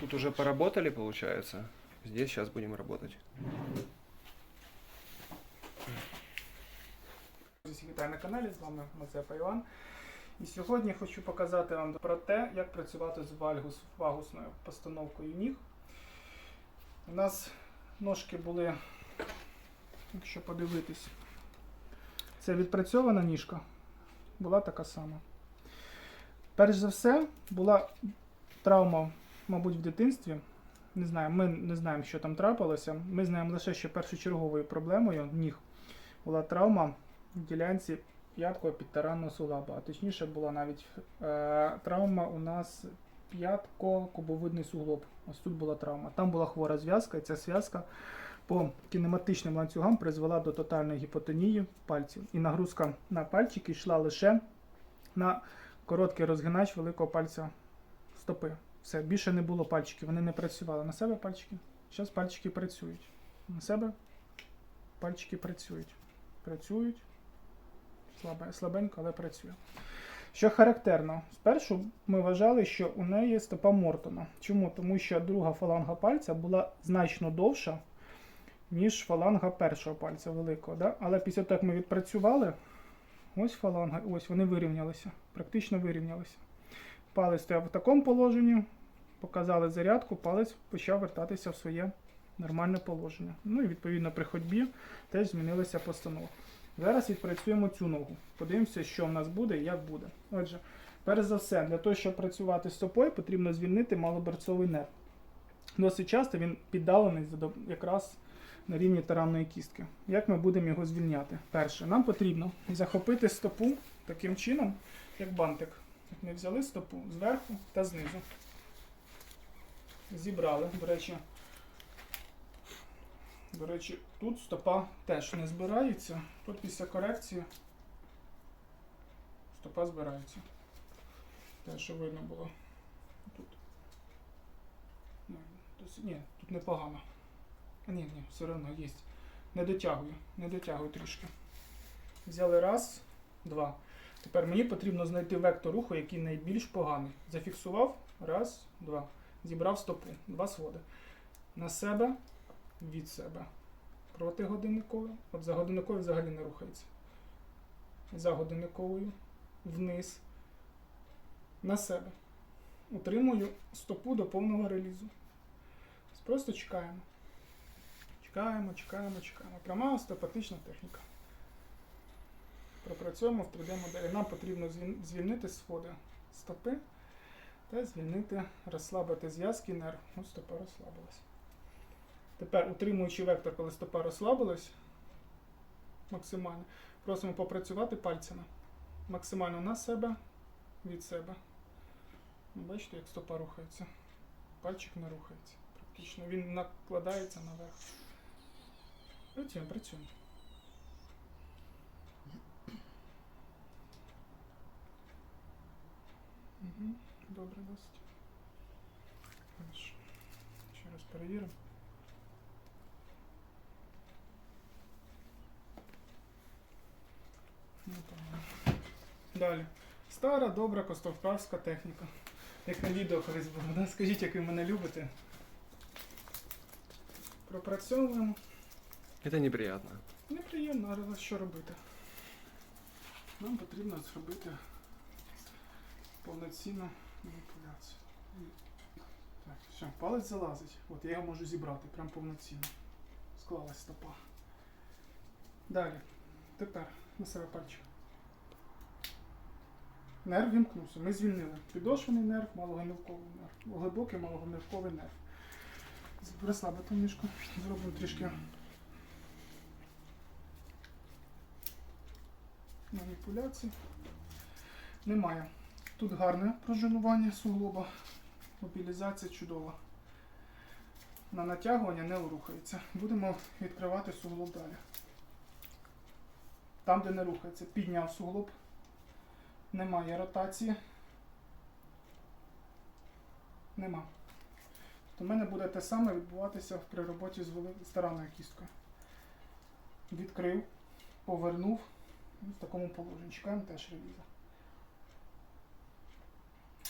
Тут уже поработали, получается. Здесь сейчас будем работать. Всіх вітаю на каналі, з вами Мазепа Іван. І сьогодні хочу показати вам про те, як працювати з вальгус, вагусною постановкою ніг. У нас ножки були, якщо подивитись, це відпрацьована ніжка, була така сама. Перш за все, була травма, мабуть, в дитинстві. Не знаю, ми не знаємо, що там трапилося. Ми знаємо лише, що першочерговою проблемою ніг була травма в ділянці п'яткового підтаранного суглаба. А точніше була навіть е, травма у нас п'ятко-кубовидний суглоб. Ось тут була травма. Там була хвора зв'язка, і ця зв'язка по кінематичним ланцюгам призвела до тотальної гіпотонії пальців. І нагрузка на пальчики йшла лише на короткий розгинач великого пальця стопи. Все, більше не було пальчиків, вони не працювали. На себе пальчики. Зараз пальчики працюють. На себе пальчики працюють. Працюють. Слабе, слабенько, але працює. Що характерно, спершу ми вважали, що у неї стопа Мортона. Чому? Тому що друга фаланга пальця була значно довша, ніж фаланга першого пальця великого. Да? Але після того, як ми відпрацювали, ось фаланга, ось вони вирівнялися, практично вирівнялися. Палець стояв в такому положенні, показали зарядку, палець почав вертатися в своє нормальне положення. Ну і відповідно при ходьбі теж змінилася постанова. Зараз відпрацюємо цю ногу. Подивимося, що в нас буде і як буде. Отже, перш за все, для того, щоб працювати стопою, потрібно звільнити малоберцовий нерв. Досить часто він піддалений якраз на рівні таранної кістки. Як ми будемо його звільняти? Перше, нам потрібно захопити стопу таким чином, як бантик. Ми взяли стопу зверху та знизу. Зібрали. До речі, до речі, тут стопа теж не збирається. Тут після корекції стопа збирається. Те, що видно було. Тут. Ну, Ні, тут непогано. Ні, ні, все одно є. Не дотягую, не дотягую трішки. Взяли раз, два. Тепер мені потрібно знайти вектор руху, який найбільш поганий. Зафіксував. Раз, два. Зібрав стопу. Два своди. На себе, від себе. Проти годинникової. От за годинниковою взагалі не рухається. За годинниковою. Вниз. На себе. Утримую стопу до повного релізу. Просто чекаємо. Чекаємо, чекаємо, чекаємо. Пряма остеопатична техніка. Пропрацюємо в 3D-моделі. Нам потрібно звільнити сходи стопи та звільнити, розслабити зв'язки нерв. Ось стопа розслабилась. Тепер, утримуючи вектор, коли стопа розслабилась максимально, просимо попрацювати пальцями. Максимально на себе, від себе. Ну, Бачите, як стопа рухається. Пальчик не рухається. Практично він накладається наверх. Працюємо, працюємо. Добре, досить. Хорошо. Ще раз перевіримо. Ну. Далі. Стара, добра костовправська техніка. Як на відео колись було, да? Скажіть, як ви мене любите. Пропрацьовуємо. Это неприятно. Неприємно, але що робити? Нам потрібно зробити повноцінну маніпуляцію. Так, все, палець залазить. От я його можу зібрати прям повноцінно. Склалась стопа. Далі. Тепер на себе пальчик. Нерв вімкнувся. Ми звільнили. Підошвений нерв, малогомілковий нерв. Глибокий малогомілковий нерв. Розслабити мішку. Зробимо трішки маніпуляцій. Немає. Тут гарне проживання суглоба. Мобілізація чудова. На натягування не рухається. Будемо відкривати суглоб далі. Там, де не рухається, підняв суглоб. Немає ротації. Нема. То в мене буде те саме відбуватися при роботі з таранною кісткою. Відкрив, повернув. В такому положенні. Чекаємо теж реліза.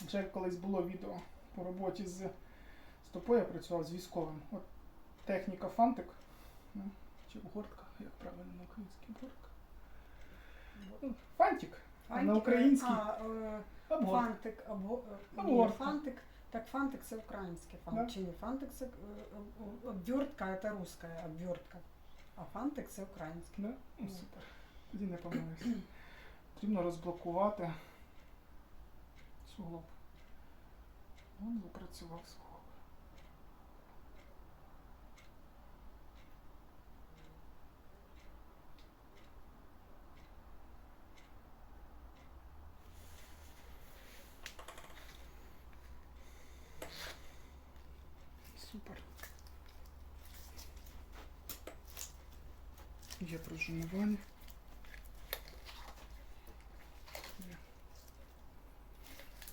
Вже колись було відео по роботі з стопою я працював з військовим. От техніка фантик. Ну, чи обгортка, як правильно на українській обгортка. Ну, Фантик. А на українській А, е, фантик, або е, Обгортка. фантик. Так фантик це українське Да. Чи не фантик це е, обвертка, це руська обвертка. А фантик це українське. Да? Ну, супер. Тоді не помилився. Потрібно розблокувати суглоб. Він запрацював суглоб. Супер. Є прожимування.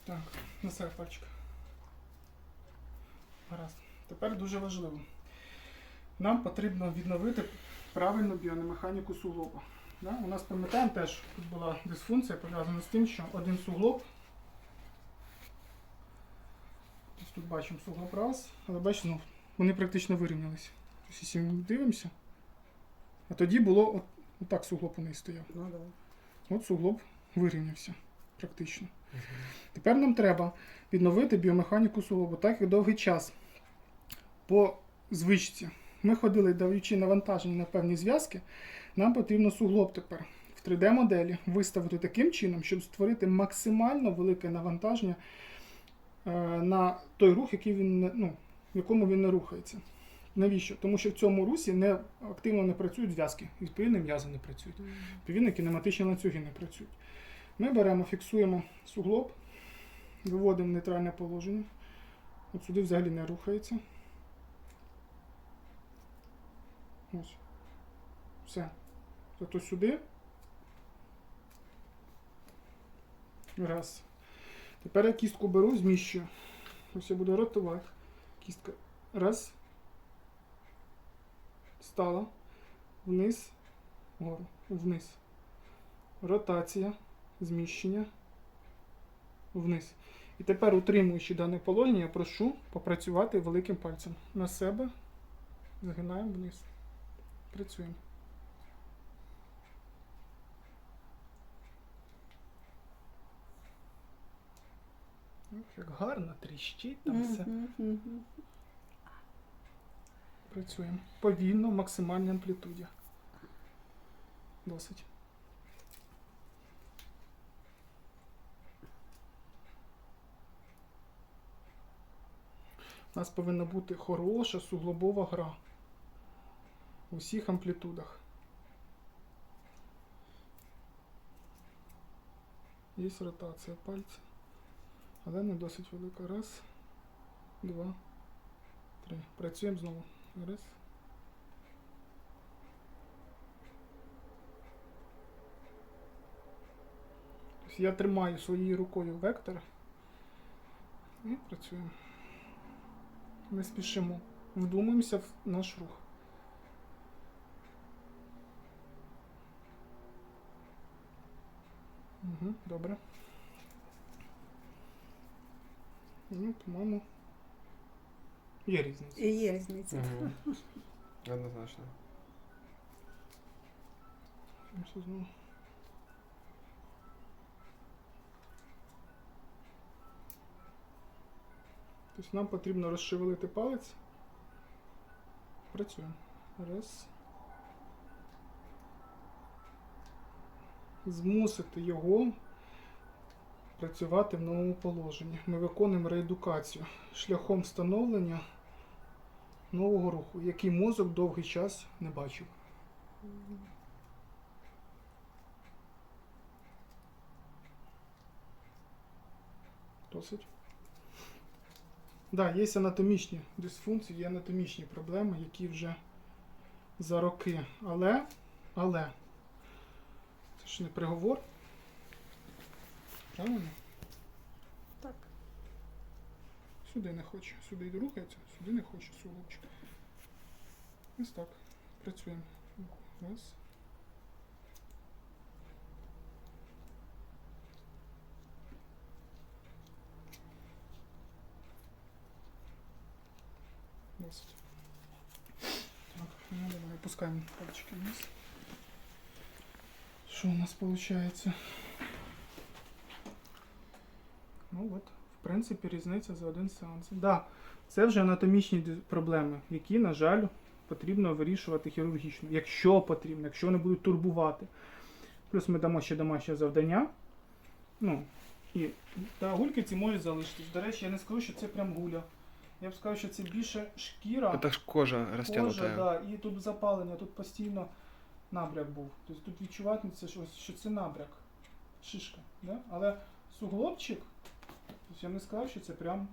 Так, на себе пальчик. Гаразд. Тепер дуже важливо. Нам потрібно відновити правильну біономеханіку суглоба. Да? У нас пам'ятаємо теж тут була дисфункція пов'язана з тим, що один суглоб. Ось тут бачимо суглоб раз, але бачите, ну, вони практично вирівнялися. Тобто, якщо ми дивимося, а тоді було от, отак суглоб у неї стояв. Ну да. От суглоб вирівнявся практично. Тепер нам треба відновити біомеханіку суглобу, так як довгий час по звичці ми ходили, даючи навантаження на певні зв'язки, нам потрібно суглоб тепер в 3D-моделі виставити таким чином, щоб створити максимально велике навантаження е, на той рух, який він ну, в якому він не рухається. Навіщо? Тому що в цьому русі не, активно не працюють зв'язки, відповідно м'язи не працюють. Відповідно, кінематичні ланцюги не працюють. Ми беремо, фіксуємо суглоб, виводимо в нейтральне положення. От сюди взагалі не рухається. Ось. Все. Зато сюди. Раз. Тепер я кістку беру, зміщую. Ось я буду ротувати. Кістка. Раз. Стала. Вниз. Вгору. Вниз. Ротація. Зміщення. Вниз. І тепер, утримуючи дане положення, я прошу попрацювати великим пальцем. На себе. Загинаємо вниз. Працюємо. Як гарно тріщить там все. Працюємо. Повільно, в максимальній амплітуді. Досить. У нас повинна бути хороша суглобова гра. У всіх амплітудах. Є ротація пальця. Але не досить велика. Раз, два, три. Працюємо знову. Раз. Тобто я тримаю своєю рукою вектор і працюємо. Не спішимо. Вдумаємося в наш рух. Угу, добре. Ну, по-моєму, є різниця. Є різниця. Мгм. Однозначно. Все знову. Тобто нам потрібно розшевелити палець. Працюємо. Раз. Змусити його працювати в новому положенні. Ми виконуємо реедукацію шляхом встановлення нового руху, який мозок довгий час не бачив. Досить. Да, є анатомічні дисфункції, є анатомічні проблеми, які вже за роки. Але, але, це ж не приговор. Правильно? Так. Сюди не хоче. Сюди рухається, сюди не хоче суглобчик. Ось так. Працюємо. Раз. Досить. Так, ну давай, опускаємо пальчики вниз. Що у нас виходить? Ну от, в принципі, різниця за один сеанс. Да, це вже анатомічні проблеми, які, на жаль, потрібно вирішувати хірургічно, якщо потрібно, якщо не будуть турбувати. Плюс ми дамо ще домашнє завдання. Ну, і та гульки ці можуть залишитись. До речі, я не скажу, що це прям гуля. Я б сказав, що це більше шкіра. Это ж кожа Кожа, да, і тут запалення, тут постійно набряк був. Тобто тут відчуватиметься, що, що це набряк, шишка. Да? Але суглобчик, тобто я не сказав, що це прям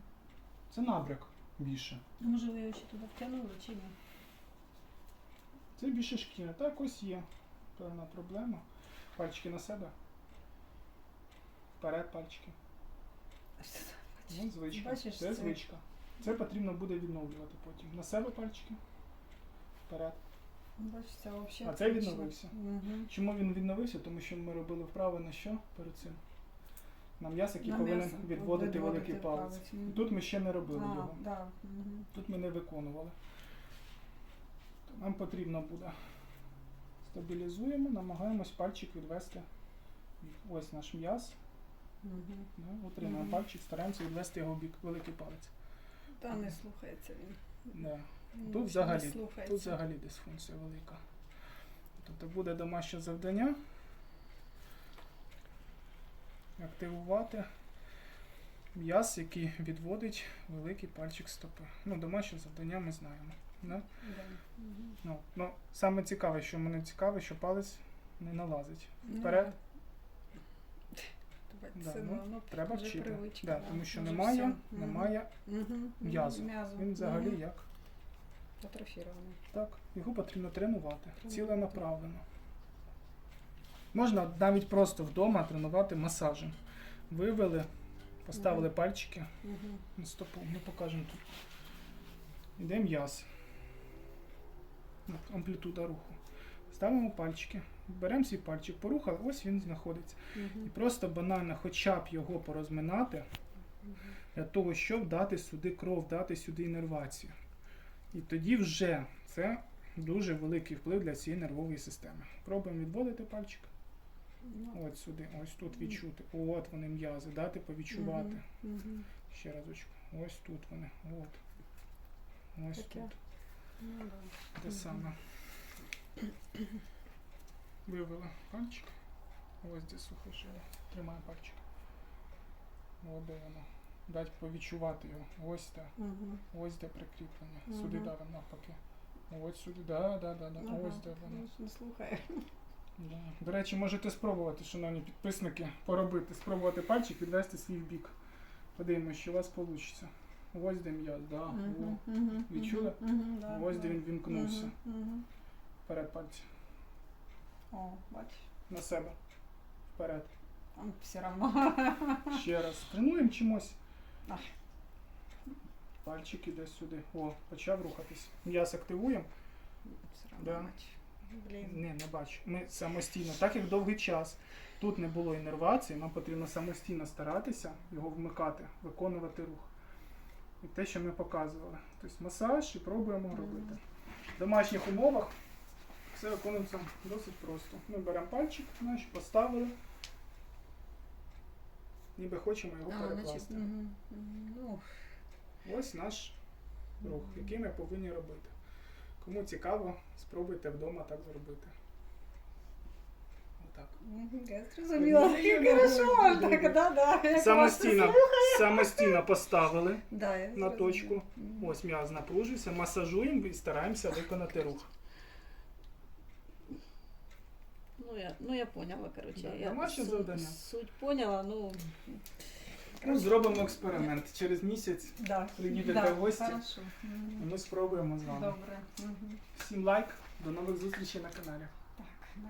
це набряк більше. Може, ви його ще туди втягнули чи ні? Це більше шкіра. Так ось є певна проблема. Пальчики на себе. Вперед пальчики. Ну, звичка. Бачиш, це це- звичка. Це потрібно буде відновлювати потім. На себе пальчики. Вперед. Це взагалі. А цей відновився? Угу. Чому він відновився? Тому що ми робили вправи на що перед цим? На м'яс, який На повинен м'ясо. відводити великий палець. Мгм. І тут ми ще не робили А, його. да. Угу. Тут ми не виконували. То Нам потрібно буде. Стабілізуємо, намагаємось пальчик відвести. Ось наш м'яз. Угу. Да, Утримуємо Мгм. пальчик, стараємося відвести його в бік, великий палець. Та не слухається він. Да. Тут не взагалі, слухається. тут взагалі дисфункція велика. Тобто буде домашнє завдання. Активувати м'яз, який відводить великий пальчик стопи. Ну, домашнє завдання ми знаємо. Да? Да. Ну, ну, саме цікаве, що мене цікаве, що палець не налазить. Ну, Вперед. Давайте Да, це, ну, ну, Треба вже вчити. привичка, Да, да. тому що Вже немає, все. Немає Мгм. м'язу. М'язу. Він взагалі Мгм. як? Атрофірований. Так, його потрібно тренувати Тренувати. ціленаправленно. Можна навіть просто вдома тренувати масажем. Вивели, поставили Мгм. пальчики Мгм. на стопу. Ми покажемо тут. Іде м'яз. Амплітуда руху. Ставимо пальчики. Беремо свій пальчик, порухали, ось він знаходиться. І просто банально хоча б його порозминати, для того, щоб дати сюди кров, дати сюди інервацію. І тоді вже це дуже великий вплив для цієї нервової системи. Пробуємо відводити пальчик. Ну, От сюди, ось тут відчути. От вони м'язи, дати повідчувати. Ще разочку. Ось тут вони. От. Ось Таке. тут. Ну. Те саме. Вивели пальчик. Ось де сухожилля. Тримаємо пальчик. От де воно. Дать повідчувати його. Ось де. Мгм. Ось де прикріплення. Сюди Мгм. навпаки. Ось сюди, да, да, да, да. Ага. Ось де воно. Ну, Не слухає. Да. До речі, можете спробувати, шановні підписники, поробити, спробувати пальчик, відвести свій бік. Подивимося, що у вас вийде. Ось де м'яз, да. О. Мгм. Відчули? Да, Ось де він вімкнувся. Мгм. Вперед пальці. О, бачиш. На себе. Вперед. Все равно. Ще раз. Тренуємо чимось. Ах. Пальчик іде сюди. О, почав рухатись. М'яз активуємо. Все равно Да. бачиш. Блін. Не, не бачу. Ми самостійно, так як довгий час тут не було інервації, нам потрібно самостійно старатися його вмикати, виконувати рух. І те, що ми показували. Тобто масаж і пробуємо робити. В домашніх умовах все виконується досить просто. Ми беремо пальчик наш, поставили, ніби хочемо його А, перекласти. мгм. Мгм. Ну, Ось наш рух, який ми повинні робити. Кому цікаво, спробуйте вдома так зробити. Отак. я зрозуміла. Ну, Хорошо, так, да, да. Самостійно, самостійно поставили Да, я на зрозуміла. точку. Ось м'яз напружується, масажуємо і стараємося виконати рух. Ну я, ну я поняла, короче. Да, я суть, завдання. Суть поняла, ну Ну, зробимо експеримент. Через місяць Да. Приїдете да, в гості. Хорошо. Мгм. ми спробуємо з вами. Добре. Мгм. Всім лайк, до нових зустрічей на каналі. Так, да.